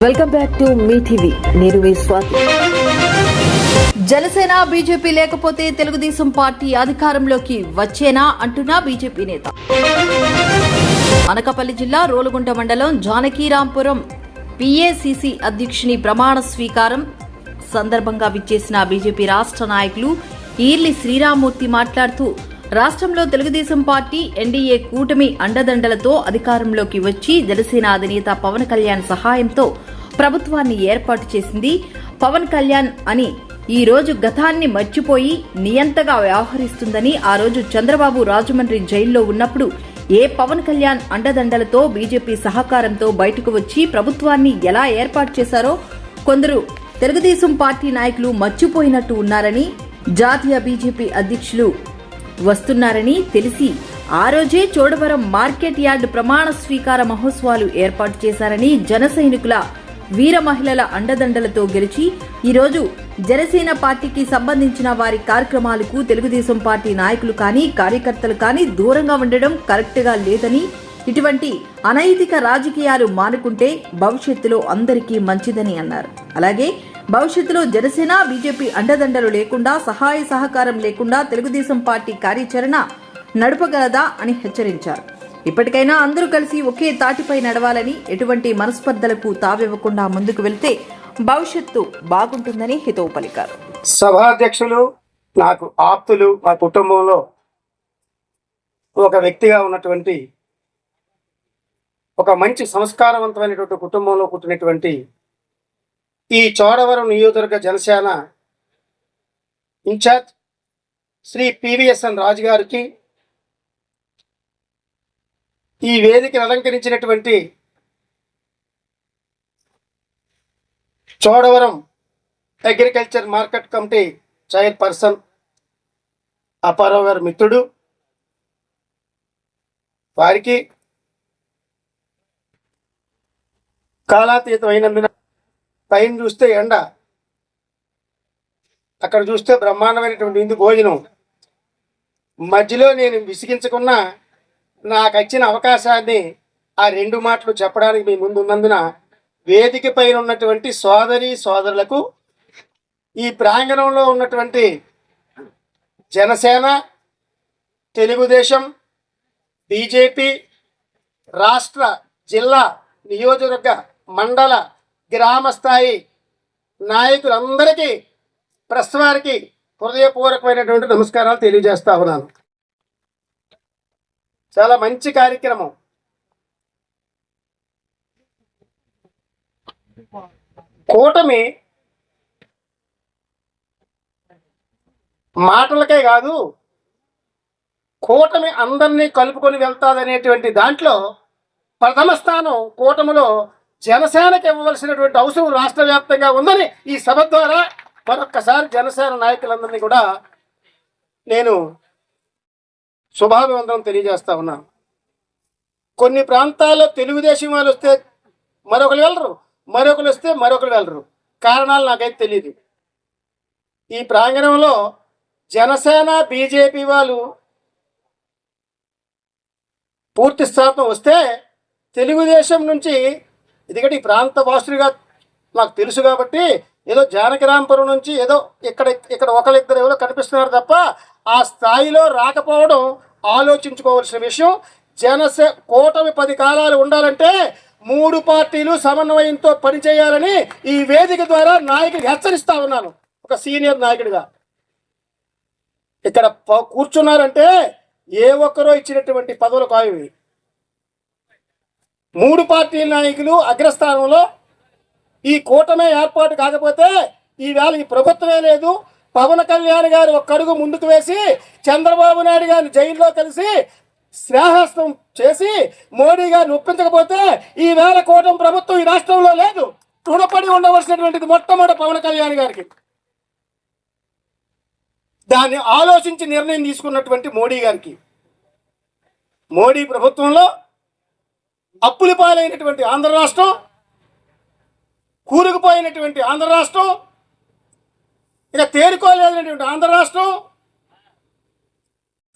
Welcome back to మీ TV. నేను మీ స్వాతి. జనసేన బీజేపీ లేకపోతే తెలుగుదేశం పార్టీ అధికారంలోకి వచ్చేనా అంటున్నా బీజేపీ నేత. అనకాపల్లి జిల్లా రోలుగుంట మండలం జానకీరాంపురం పిఏసిసి అధ్యక్షుని ప్రమాణ స్వీకారం సందర్భంగా విచ్చేసిన బీజేపీ రాష్ట్ర నాయకులు ఈర్లి శ్రీరామూర్తి మాట్లాడుతూ రాష్ట్రంలో తెలుగుదేశం పార్టీ ఎన్డీఏ కూటమి అండదండలతో అధికారంలోకి వచ్చి జనసేన అధినేత పవన్ కళ్యాణ్ సహాయంతో ప్రభుత్వాన్ని ఏర్పాటు చేసింది పవన్ కళ్యాణ్ అని. ఈ రోజు గతాన్ని మర్చిపోయి నియంతగా వ్యవహరిస్తుందని ఆ రోజు చంద్రబాబు రాజమండ్రి జైల్లో ఉన్నప్పుడు ఏ పవన్ కళ్యాణ్ అండదండలతో బీజేపీ సహకారంతో బయటకు వచ్చి ప్రభుత్వాన్ని ఎలా ఏర్పాటు చేశారో కొందరు తెలుగుదేశం పార్టీ నాయకులు మర్చిపోయినట్టు ఉన్నారని జాతీయ బీజేపీ అధ్యక్షులు వస్తున్నారని తెలిసి ఆ రోజే చోడవరం మార్కెట్ యార్డ్ ప్రమాణ స్వీకార మహోత్సవాలు ఏర్పాటు చేశారని జన సైనికుల వీర మహిళల అండదండలతో గెలిచి ఈరోజు జనసేన పార్టీకి సంబంధించిన వారి కార్యక్రమాలకు తెలుగుదేశం పార్టీ నాయకులు కానీ కార్యకర్తలు కానీ దూరంగా ఉండడం కరెక్ట్గా లేదని ఇటువంటి అనైతిక రాజకీయాలు మానుకుంటే భవిష్యత్తులో అందరికీ మంచిదని అన్నారు. అలాగే భవిష్యత్తులో జనసేన బీజేపీ అండదండలు లేకుండా సహాయ సహకారం లేకుండా తెలుగుదేశం పార్టీ కార్యాచరణ నడపగలదా అని హెచ్చరించారు. ఇప్పటికైనా అందరూ కలిసి ఒకే తాటిపై నడవాలని ఎటువంటి మనస్పర్ధలకు తావివ్వకుండా ముందుకు వెళ్తే భవిష్యత్తు బాగుంటుందని హితవు పలికారు. సభాధ్యక్షులు నాకు ఆప్తులు మా కుటుంబంలో ఒక వ్యక్తిగా ఉన్నటువంటి ఒక మంచి సంస్కారవంతమైనటువంటి కుటుంబంలో పుట్టినటువంటి ఈ చోడవరం నియోజకవర్గ జనసేన ఇన్ఛార్జ్ శ్రీ పివిఎస్ఎన్ రాజు గారికి ఈ వేదికను అలంకరించినటువంటి Chodavaram agriculture market committee chairperson Aparao గారి మిత్రుడు వారికి కాలాతీతమైనందున పైన చూస్తే ఎండ. అక్కడ చూస్తే బ్రహ్మాండమైనటువంటి విందు భోజనం. మధ్యలో నేను విసిగించకున్నా నాకు వచ్చిన అవకాశాన్ని ఆ రెండు మాటలు చెప్పడానికి మీ ముందు ఉన్నందున వేదిక పైన ఉన్నటువంటి సోదరి సోదరులకు ఈ ప్రాంగణంలో ఉన్నటువంటి జనసేన తెలుగుదేశం బీజేపీ రాష్ట్ర జిల్లా నియోజకవర్గ మండల గ్రామ స్థాయి నాయకులందరికీ ప్రెస్ వారికి హృదయపూర్వకమైనటువంటి నమస్కారాలు తెలియజేస్తా ఉన్నాను. చాలా మంచి కార్యక్రమం. కూటమి మాటలకే కాదు కూటమి అందరినీ కలుపుకొని వెళ్తాదనేటువంటి దాంట్లో ప్రథమ స్థానం కూటమిలో జనసేనకి ఇవ్వవలసినటువంటి అవసరం రాష్ట్ర వ్యాప్తంగా ఉందని ఈ సభ ద్వారా మరొక్కసారి జనసేన నాయకులందరినీ కూడా నేను శుభాభివందనం తెలియజేస్తా ఉన్నాను కొన్ని ప్రాంతాల్లో తెలుగుదేశం వాళ్ళు వస్తే మరొకరు వెళ్ళరు మరొకరు వస్తే మరొకరు వెళ్ళరు. కారణాలు నాకైతే తెలియదు ఈ ప్రాంగణంలో జనసేన బీజేపీ వాళ్ళు పూర్తి శాతం వస్తే తెలుగుదేశం నుంచి ఎందుకంటే ఈ ప్రాంత వాసుడిగా నాకు తెలుసు కాబట్టి ఏదో జానకిరాంపురం నుంచి ఏదో ఇక్కడ ఇక్కడ ఒకరిద్దరు ఎవరో కనిపిస్తున్నారు తప్ప ఆ స్థాయిలో రాకపోవడం ఆలోచించుకోవాల్సిన విషయం. జనసే కూటమి పది కాలాలు ఉండాలంటే మూడు పార్టీలు సమన్వయంతో పనిచేయాలని ఈ వేదిక ద్వారా నాయకులు హెచ్చరిస్తా ఉన్నాను. ఒక సీనియర్ నాయకుడిగా. ఇక్కడ కూర్చున్నారంటే ఏ ఒక్కరో ఇచ్చినటువంటి పదవులు కావి మూడు పార్టీల నాయకులు అగ్రస్థానంలో ఈ కూటమే ఏర్పాటు కాకపోతే ఈవేళ ఈ ప్రభుత్వమే లేదు. పవన్ కళ్యాణ్ గారు ఒక్కడుగు ముందుకు వేసి చంద్రబాబు నాయుడు గారిని జైల్లో కలిసి స్నేహస్తం చేసి మోడీ గారిని ఒప్పించకపోతే ఈవేళ కూటమి ప్రభుత్వం ఈ రాష్ట్రంలో లేదు. రుణపడి ఉండవలసినటువంటిది మొట్టమొదటి పవన్ కళ్యాణ్ గారికి. దాన్ని ఆలోచించి నిర్ణయం తీసుకున్నటువంటి మోడీ గారికి. మోడీ ప్రభుత్వంలో అప్పుల పాలైనటువంటి ఆంధ్ర రాష్ట్రం కూరుకుపోయినటువంటి ఆంధ్ర రాష్ట్రం ఇక తేరుకోలేనటువంటి ఆంధ్ర రాష్ట్రం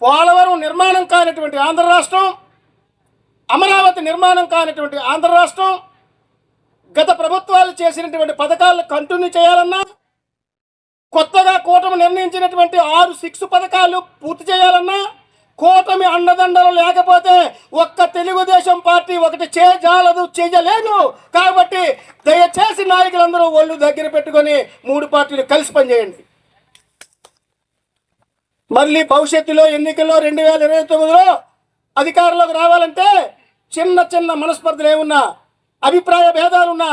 పోలవరం నిర్మాణం కానటువంటి ఆంధ్ర రాష్ట్రం అమరావతి నిర్మాణం కానటువంటి ఆంధ్ర రాష్ట్రం గత ప్రభుత్వాలు చేసినటువంటి పథకాలను కంటిన్యూ చేయాలన్నా కొత్తగా కూటమి నిర్ణయించినటువంటి ఆరు సిక్స్ పథకాలు పూర్తి చేయాలన్నా కూటమి అండదండలు లేకపోతే ఒక్క తెలుగుదేశం పార్టీ ఒకటి చేయజాలదు చేయలేదు. కాబట్టి దయచేసి నాయకులందరూ ఒళ్ళు దగ్గర పెట్టుకొని మూడు పార్టీలు కలిసి పనిచేయండి. మళ్ళీ భవిష్యత్తులో ఎన్నికల్లో రెండు వేల ఇరవై తొమ్మిదిలో అధికారంలోకి రావాలంటే చిన్న చిన్న మనస్పర్ధలు ఏమున్నా అభిప్రాయ భేదాలున్నా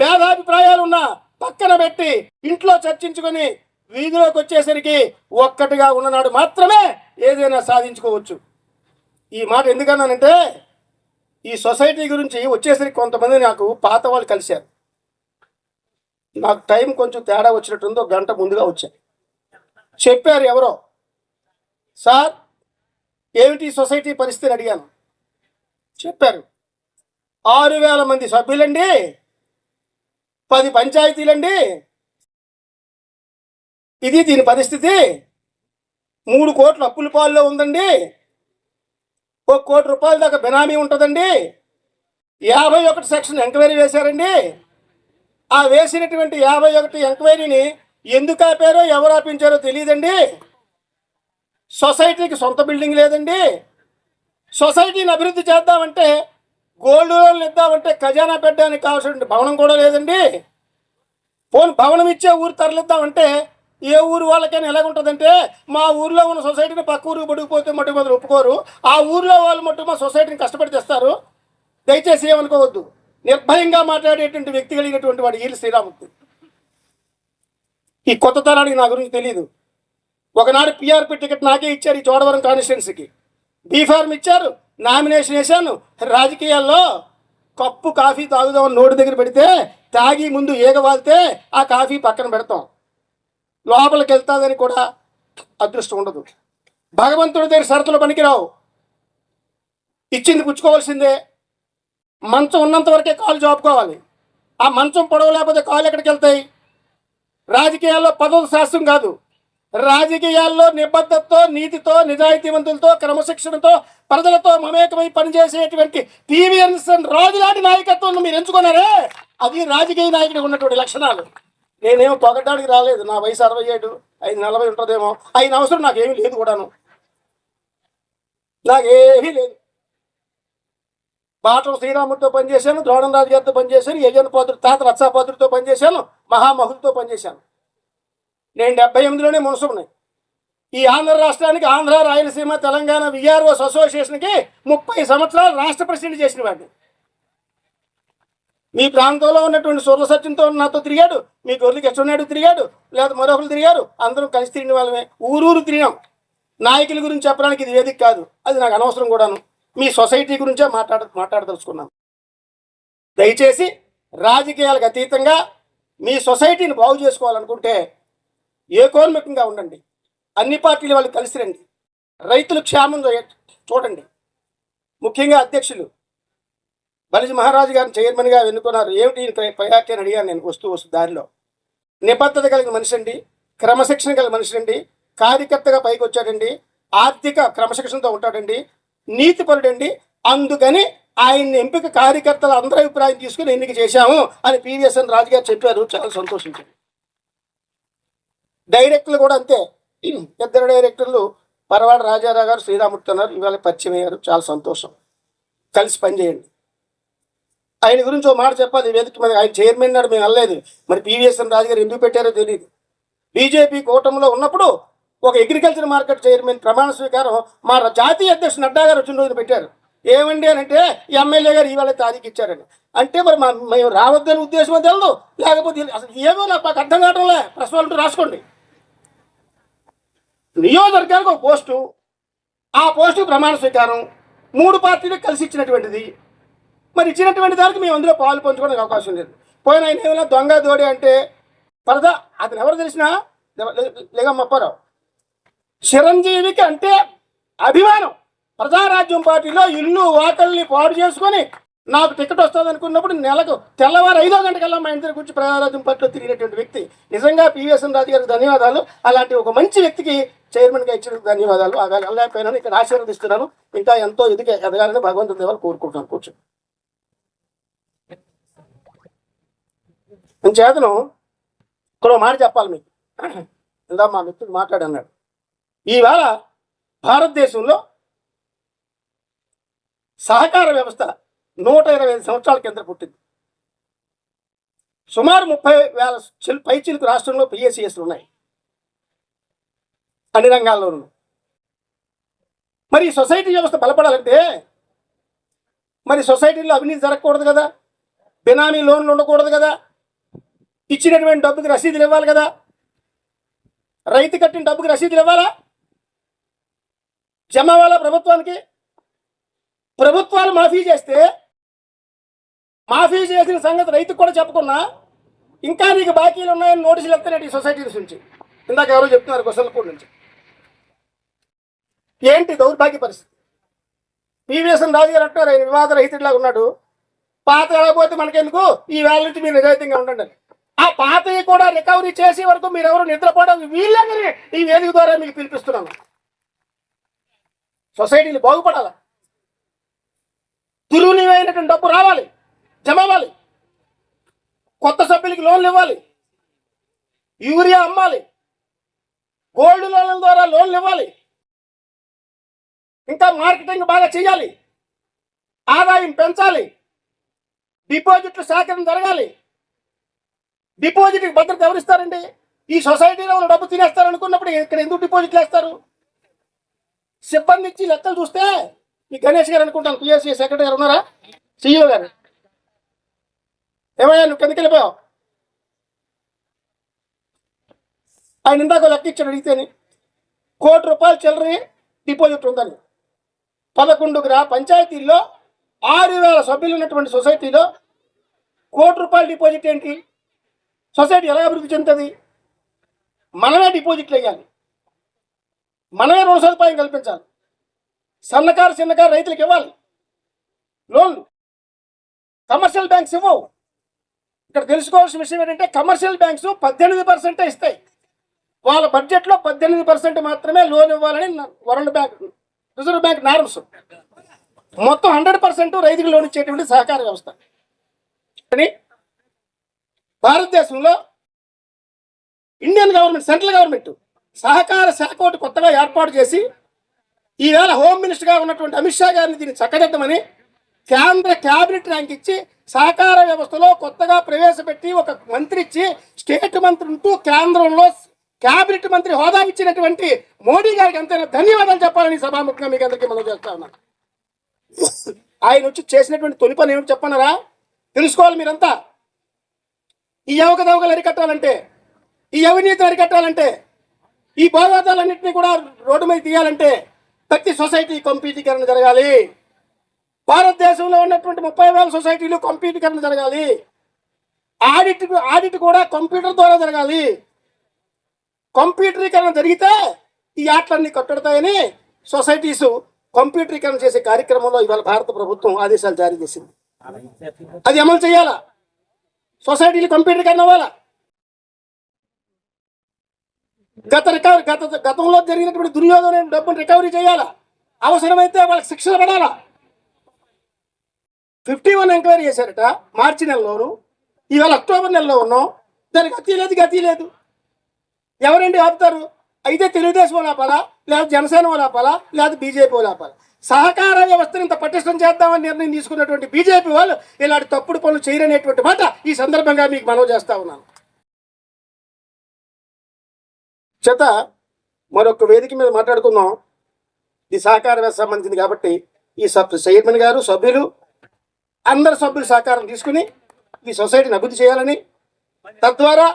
భేదాభిప్రాయాలున్నా పక్కన పెట్టి ఇంట్లో చర్చించుకొని వీధిలోకి వచ్చేసరికి ఒక్కటిగా ఉన్ననాడు మాత్రమే ఏదైనా సాధించుకోవచ్చు. ఈ మాట ఎందుకన్నానంటే ఈ సొసైటీ గురించి వచ్చేసరికి కొంతమంది నాకు పాత వాళ్ళు కలిశారు. నాకు టైం కొంచెం తేడా వచ్చినట్టుందో గంట ముందుగా వచ్చారు చెప్పారు ఎవరో సార్ ఏమిటి సొసైటీ పరిస్థితిని అడిగాను. చెప్పారు ఆరు వేల మంది సభ్యులండి పది పంచాయతీలండి ఇది దీని పరిస్థితి. మూడు కోట్ల అప్పుల పాల్లో ఉందండి. ఒక కోటి రూపాయల దాకా బినామీ ఉంటుందండి. యాభై ఒకటి సెక్షన్ ఎంక్వైరీ వేశారండి. ఆ వేసినటువంటి యాభై ఒకటి ఎంక్వైరీని ఎందుకు ఆపారో ఎవరు ఆపించారో తెలియదండి. సొసైటీకి సొంత బిల్డింగ్ లేదండి. సొసైటీని అభివృద్ధి చేద్దామంటే గోల్డ్ లోన్లు ఇద్దామంటే ఖజానా పెట్టడానికి కావాల్సిన భవనం కూడా లేదండి. పోను భవనం ఇచ్చే ఊరు తరలిద్దామంటే ఏ ఊరు వాళ్ళకైనా ఎలాగుంటుందంటే మా ఊర్లో ఉన్న సొసైటీని పక్క ఊరికి పడిపోతే మట్టు మొదలు ఒప్పుకోరు. ఆ ఊర్లో వాళ్ళు మట్టు మా సొసైటీని కష్టపడి తెస్తారు. దయచేసి ఏమనుకోవద్దు. నిర్భయంగా మాట్లాడేటువంటి వ్యక్తి కలిగినటువంటి వాడు ఈలు శ్రీరాముడు. ఈ కొత్త తరానికి నా గురించి తెలియదు ఒకనాడు పిఆర్పి టికెట్ నాకే ఇచ్చారు ఈ చోడవరం కాన్స్టిట్యున్సీకి బీఫార్మ్ ఇచ్చారు నామినేషన్ వేశాను. రాజకీయాల్లో కప్పు కాఫీ తాగుదామని నోటి దగ్గర పెడితే తాగి ముందు ఈగవాలితే ఆ కాఫీ పక్కన పెడతాం. లోపలికి వెళ్తాదని కూడా అదృష్టం ఉండదు. భగవంతుడి దగ్గర షరతులు పనికిరావు. ఇచ్చింది పుచ్చుకోవాల్సిందే. మంచం ఉన్నంత వరకే కాలు జాపుకోవాలి. ఆ మంచం పొడవు లేకపోతే కాలు ఎక్కడికి వెళ్తాయి? రాజకీయాల్లో పదవుల శాస్త్రం కాదు. రాజకీయాల్లో నిబద్ధతతో నీతితో నిజాయితీవంతులతో క్రమశిక్షణతో ప్రజలతో మమేకమై పనిచేసేటువంటి టీవీఎన్ఎస్ రాజులాంటి నాయకత్వం మీరు ఎంచుకున్నారే? అది రాజకీయ నాయకుడికి ఉన్నటువంటి లక్షణాలు. నేనేమో పొగడానికి రాలేదు. నా వయసు అరవై ఏడు ఐదు నలభై ఉంటుందేమో. అయిన అవసరం నాకేమీ లేదు కూడాను. నాకేమీ లేదు. బాటం శ్రీరాముడితో పనిచేశాను ద్రోణం రాజు గారితో పనిచేశాను యజన్ పాత్రుడు తాత రత్సాపాత్రుడితో పనిచేశాను మహామహులతో పనిచేశాను. నేను డెబ్బై ఎనిమిదిలోనే మునసుకుని ఈ ఆంధ్ర రాష్ట్రానికి ఆంధ్ర రాయలసీమ తెలంగాణ విఆర్ఓస్ అసోసియేషన్కి ముప్పై సంవత్సరాలు రాష్ట్ర ప్రెసిడెంట్ చేసిన వాడిని. మీ ప్రాంతంలో ఉన్నటువంటి సూర్య సత్యంతో నాతో తిరిగాడు మీ గొర్రెలకి ఎచ్చనాయుడు తిరిగాడు లేదా మరొకరు తిరిగారు అందరం కలిసి తిరిగిన వాళ్ళమే. ఊరూరు తిరిగాం నాయకుల గురించి చెప్పడానికి ఇది వేదిక కాదు అది నాకు అనవసరం కూడాను. మీ సొసైటీ గురించే మాట్లాడ మాట్లాడదలుచుకున్నాను దయచేసి రాజకీయాలకు అతీతంగా మీ సొసైటీని బాగు చేసుకోవాలనుకుంటే ఏకోన్ముఖంగా ఉండండి. అన్ని పార్టీలు వాళ్ళు కలిసి రండి. రైతుల క్షేమం చూడండి ముఖ్యంగా అధ్యక్షులు బలిజి మహారాజు గారిని చైర్మన్గా ఎన్నుకున్నారు. ఏమిటి ప్రయారిటీ అని అడిగాను నేను వస్తూ వస్తూ దారిలో. నిబద్ధత కలిగిన మనిషి అండి క్రమశిక్షణ కలిగిన మనిషి అండి కార్యకర్తగా పైకి వచ్చాడండి ఆర్థిక క్రమశిక్షణతో ఉంటాడండి నీతిపరుడండి అందుకని ఆయన్ని ఎంపిక కార్యకర్తల అందరి అభిప్రాయం తీసుకుని ఎన్నిక చేశాము అని పివిఎస్ఎన్ రాజు గారు చెప్పారు. చాలా సంతోషించారు డైరెక్టర్లు కూడా అంతే. ఇద్దరు డైరెక్టర్లు పరవాడ రాజారావు గారు శ్రీరామూర్తి అన్నారు ఇవాళ పరిచయం అయ్యారు. చాలా సంతోషం. కలిసి పనిచేయండి. ఆయన గురించి ఒక మాట చెప్పాలి. వేదిక మీద ఆయన చైర్మన్ నాడు మేము వెళ్ళలేదు. మరి పివిఎస్ఎన్ రాజు గారు ఎందుకు పెట్టారో తెలియదు బీజేపీ కూటమిలో ఉన్నప్పుడు ఒక అగ్రికల్చర్ మార్కెట్ చైర్మన్ ప్రమాణ స్వీకారం మా జాతీయ అధ్యక్షుడు నడ్డా గారు వచ్చిన రోజున పెట్టారు. ఏమండి అని అంటే ఎమ్మెల్యే గారు ఇవాళ తారీఖు ఇచ్చారని. అంటే మరి మా మేము రావద్దని ఉద్దేశం తెలియదు లేకపోతే అసలు ఏమో నాకు మాకు అర్థం కావడంలే ప్రశ్నలు రాసుకోండి. నియోజకవర్గానికి ఒక పోస్టు ఆ పోస్టు ప్రమాణ స్వీకారం మూడు పార్టీలకు కలిసి ఇచ్చినటువంటిది. మరి ఇచ్చినటువంటి దానికి మేము అందులో పాలు పంచుకోవడానికి అవకాశం లేదు. పోయిన ఆయన ఏమైనా దొంగ దోడి అంటే పరదా అతను ఎవరు తెలిసినా లేగమ్మప్పారావు చిరంజీవికి అంటే అభిమానం. ప్రజారాజ్యం పార్టీలో ఇల్లు వాకల్ని పాడు చేసుకొని నాకు టికెట్ వస్తుంది అనుకున్నప్పుడు నెలకు తెల్లవారు ఐదో గంటకల్లా మా ఇంటి గురించి ప్రజారాజ్యం పార్టీలో తిరిగినటువంటి వ్యక్తి. నిజంగా పివిఎస్ఎన్ రాజు గారికి ధన్యవాదాలు. అలాంటి ఒక మంచి వ్యక్తికి చైర్మన్గా ఇచ్చిన ధన్యవాదాలు. ఆ వెళ్ళలేకపోయినాను ఇక్కడ ఆశీర్వదిస్తున్నాను. ఇంకా ఎంతో ఎదిగే ఎదగాలని భగవంతుని దేవాలు కోరుకుంటున్నాను. కూర్చొని చేతను. ఇక్కడ మాట చెప్పాలి మీకు. ఇందా మా మిత్రుడు మాట్లాడన్నాడు. ఈవేళ భారతదేశంలో సహకార వ్యవస్థ నూట ఇరవై ఐదు సంవత్సరాల కింద పుట్టింది. సుమారు ముప్పై వేల చిల్ పై చిలుకు రాష్ట్రంలో పిఎస్సిఎస్లు ఉన్నాయి. అన్ని రంగాల్లోనూ. మరి ఈ సొసైటీ వ్యవస్థ బలపడాలంటే మరి సొసైటీలో అవినీతి జరగకూడదు కదా? బినామీ లోన్లు ఉండకూడదు కదా? ఇచ్చినటువంటి డబ్బుకి రసీదులు ఇవ్వాలి కదా? రైతు కట్టిన డబ్బుకి రసీదులు ఇవ్వాలా? జమ అవ్వాలా ప్రభుత్వానికి? ప్రభుత్వాలు మాఫీ చేస్తే మాఫీ చేసిన సంగతి రైతుకు కూడా చెప్పకుండా ఇంకా నీకు బాకీలు ఉన్నాయని నోటీసులు వెళ్తాయి ఈ సొసైటీస్ నుంచి. ఇందాక ఎవరో చెప్తున్నారు గొసలపూడి నుంచి. ఏంటి దౌర్భాగ్య పరిస్థితి? పివిఎస్ఎన్ రాజు గారు అంటారు ఆయన వివాద రహితుడిలాగా ఉన్నాడు. పాత వెళ్ళకపోతే మనకెందుకు? ఈ వేళ నుంచి మీరు నిజాయితీగా ఉండండి ఆ పాతవి కూడా రికవరీ చేసే వరకు మీరు ఎవరు నిద్రపోవడం వీళ్ళని ఈ వేదిక ద్వారా మీకు పిలిపిస్తున్నాను. సొసైటీలు బాగుపడాలి? దుర్వినియోగమైనటువంటి డబ్బు రావాలి జమ అవ్వాలి. కొత్త సభ్యులకి లోన్లు ఇవ్వాలి. యూరియా అమ్మాలి. గోల్డ్ లోన్ల ద్వారా లోన్లు ఇవ్వాలి. ఇంకా మార్కెటింగ్ బాగా చేయాలి. ఆదాయం పెంచాలి. డిపాజిట్లు సేకరణ జరగాలి. డిపాజిట్ భద్రత ఎవరిస్తారండి? ఈ సొసైటీలో వాళ్ళు డబ్బు తినేస్తారు అనుకున్నప్పుడు ఇక్కడ ఎందుకు డిపాజిట్లు వేస్తారు సిబ్బంది ఇచ్చి లెక్కలు చూస్తే ఈ గణేష్ గారు అనుకుంటాను పిఎస్సి సెక్రటరీ గారు ఉన్నారా? సిఇఓ గారు. ఏమయ్యా నువ్వు కిందకి వెళ్ళిపోయావు? ఆయన ఇందాక లెక్క ఇచ్చాడు అడిగితేని. కోటి రూపాయలు చిల్లరి డిపాజిట్ ఉందని. పదకొండు గ్రా పంచాయతీల్లో ఆరు వేల సభ్యులు ఉన్నటువంటి సొసైటీలో కోటి రూపాయల డిపాజిట్ ఏంటి? సొసైటీ ఎలా అభివృద్ధి చెందుతుంది? మనమే డిపాజిట్లు వేయాలి. మనమే రుణ సదుపాయం కల్పించాలి. సన్నకారు చిన్నకారు రైతులకు ఇవ్వాలి. లోన్లు కమర్షియల్ బ్యాంక్స్ ఇవ్వవు ఇక్కడ తెలుసుకోవాల్సిన విషయం ఏంటంటే కమర్షియల్ బ్యాంక్స్ పద్దెనిమిది పర్సెంటే ఇస్తాయి. వాళ్ళ బడ్జెట్లో పద్దెనిమిది పర్సెంట్ మాత్రమే లోన్ ఇవ్వాలని World Bank Reserve Bank norms. మొత్తం హండ్రెడ్ పర్సెంట్ రైతుకు లోన్ ఇచ్చేటువంటి సహకార వ్యవస్థ. కానీ భారతదేశంలో ఇండియన్ గవర్నమెంట్ సెంట్రల్ గవర్నమెంట్ సహకార శాఖ ఒకటి కొత్తగా ఏర్పాటు చేసి ఈవేళ హోమ్ మినిస్టర్గా ఉన్నటువంటి అమిత్ షా గారిని దీన్ని చక్కదిద్దమని కేంద్ర క్యాబినెట్ ర్యాంక్ ఇచ్చి సహకార వ్యవస్థలో కొత్తగా ప్రవేశపెట్టి ఒక మంత్రి ఇచ్చి స్టేట్ మంత్రి ఉంటూ కేంద్రంలో క్యాబినెట్ మంత్రి హోదా ఇచ్చినటువంటి మోడీ గారికి ఎంతైనా ధన్యవాదాలు చెప్పాలని సభాముఖంగా మీకు అందరికీ మనం చేస్తా ఉన్నాను ఆయన వచ్చి చేసినటువంటి తొలి పని ఏమిటి చెప్పన్నారా? తెలుసుకోవాలి మీరంతా. ఈ అవకతవకలు అరికట్టాలంటే ఈ అవినీతి అరికట్టాలంటే ఈ భోగాతాలన్నింటినీ కూడా రోడ్డు మీద తీయాలంటే ప్రతి సొసైటీ కంప్యూటీకరణ జరగాలి. భారతదేశంలో ఉన్నటువంటి ముప్పై వేల సొసైటీలు కంప్యూటీకరణ జరగాలి. ఆడిట్ ఆడిట్ కూడా కంప్యూటర్ ద్వారా జరగాలి. కంప్యూటరీకరణ జరిగితే ఈ ఆటలన్నీ కట్టుడతాయని సొసైటీస్ కంప్యూటరీకరణ చేసే కార్యక్రమంలో ఇవాళ భారత ప్రభుత్వం ఆదేశాలు జారీ చేసింది. అది అమలు చేయాలా? సొసైటీలు కంప్యూటరీకరణ అవ్వాలా. గత రికవరీ గత గతంలో జరిగినటువంటి దుర్యోగం డబ్బును రికవరీ చేయాలా? అవసరమైతే వాళ్ళకి శిక్షలు పడాలా? ఫిఫ్టీ వన్ ఎంక్వైరీ చేశారట మార్చి నెలలోను. ఇవాళ అక్టోబర్ నెలలో ఉన్నాం. దానికి గతి లేదు గతి లేదు. ఎవరండి ఆపుతారు? అయితే తెలుగుదేశం లేపాలా లేదా జనసేన లేపాలా లేదా బీజేపీ లేపాలా సహకార వ్యవస్థను ఇంత పటిష్టం చేద్దామని నిర్ణయం తీసుకున్నటువంటి బీజేపీ వాళ్ళు ఇలాంటి తప్పుడు పనులు చేయరనేటువంటి మాట ఈ సందర్భంగా మీకు మనవి చేస్తా ఉన్నాను. చేత మరొక వేదిక మీద మాట్లాడుకుందాం. ఇది సహకార వ్యవస్థ సంబంధించింది కాబట్టి ఈ సబ్ చైర్మన్ గారు సభ్యులు అందరు సభ్యులు సహకారం తీసుకుని ఈ సొసైటీని అభివృద్ధి చేయాలని తద్వారా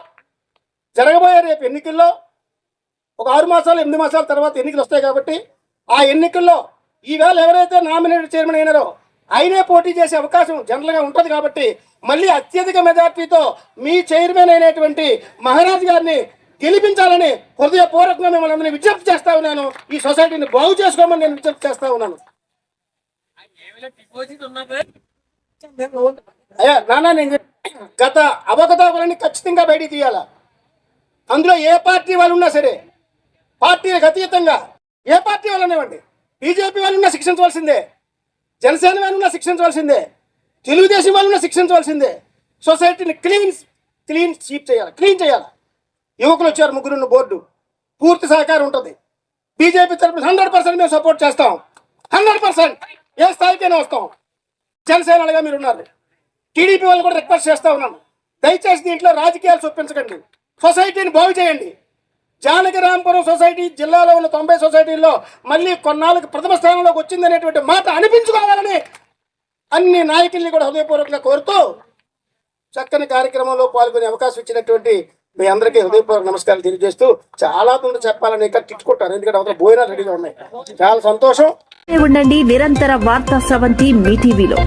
జరగబోయే రేపు ఎన్నికల్లో ఒక ఆరు మాసాలు ఎనిమిది మాసాల తర్వాత ఎన్నికలు వస్తాయి కాబట్టి ఆ ఎన్నికల్లో ఈవేళ ఎవరైతే నామినేటెడ్ చైర్మన్ అయినారో ఆయనే పోటీ చేసే అవకాశం జనరల్గా ఉంటుంది కాబట్టి మళ్ళీ అత్యధిక మెజార్టీతో మీ చైర్మన్ అయినటువంటి మహారాజ్ గారిని గెలిపించాలని హృదయపూర్వకంగా మిమ్మల్ని అందరినీ విజ్ఞప్తి చేస్తా ఉన్నాను. ఈ సొసైటీని బాగు చేసుకోమని నేను విజ్ఞప్తి చేస్తా ఉన్నాను. అయ్యా నానా నేను గత అవకతవకలన్నీ ఖచ్చితంగా బయటికి తీయాలా? అందులో ఏ పార్టీ వాళ్ళు ఉన్నా సరే పార్టీలకు అతీతంగా ఏ పార్టీ వాళ్ళు అనేవ్వండి బీజేపీ వాళ్ళున్నా శిక్షించవలసిందే. జనసేన వాళ్ళు శిక్షించవలసిందే. తెలుగుదేశం వాళ్ళు ఉన్నా శిక్షించవలసిందే. సొసైటీని క్లీన్ క్లీన్ స్వీప్ చేయాలి క్లీన్ చేయాలి. యువకులు వచ్చారు ముగ్గురున్న బోర్డు. పూర్తి సహకారం ఉంటుంది. బీజేపీ తరఫున హండ్రెడ్ పర్సెంట్ మేము సపోర్ట్ చేస్తాం. హండ్రెడ్ పర్సెంట్ ఏ స్థాయికైనా వస్తాం. జనసేనలుగా మీరు ఉన్నారు టీడీపీ వాళ్ళు కూడా రిక్వెస్ట్ చేస్తా ఉన్నాను. దయచేసి దీంట్లో రాజకీయాలు చూపించకండి సొసైటీని బాగు చేయండి. జానకిరాంపురం సొసైటీ జిల్లాలో ఉన్న తొంభై సొసైటీల్లో మళ్ళీ కొన్నాళ్ళకి ప్రథమ స్థానంలోకి వచ్చిందనేటువంటి మాట అనిపించుకోవాలని అన్ని నాయకుల్ని కూడా హృదయపూర్వకంగా కోరుతూ చక్కని కార్యక్రమంలో పాల్గొనే అవకాశం ఇచ్చినటువంటి మీ అందరికీ హృదయపూర్వక నమస్కారాలు తెలియజేస్తూ చాలా తొందర చెప్పాలని ఇక్కడ తిట్టుకుంటారు. ఎందుకంటే అవతల భోజనాలు రెడీగా ఉన్నాయి. చాలా సంతోషం. ఉండండి నిరంతర వార్తా స్రవంతి మీ టీవీలో.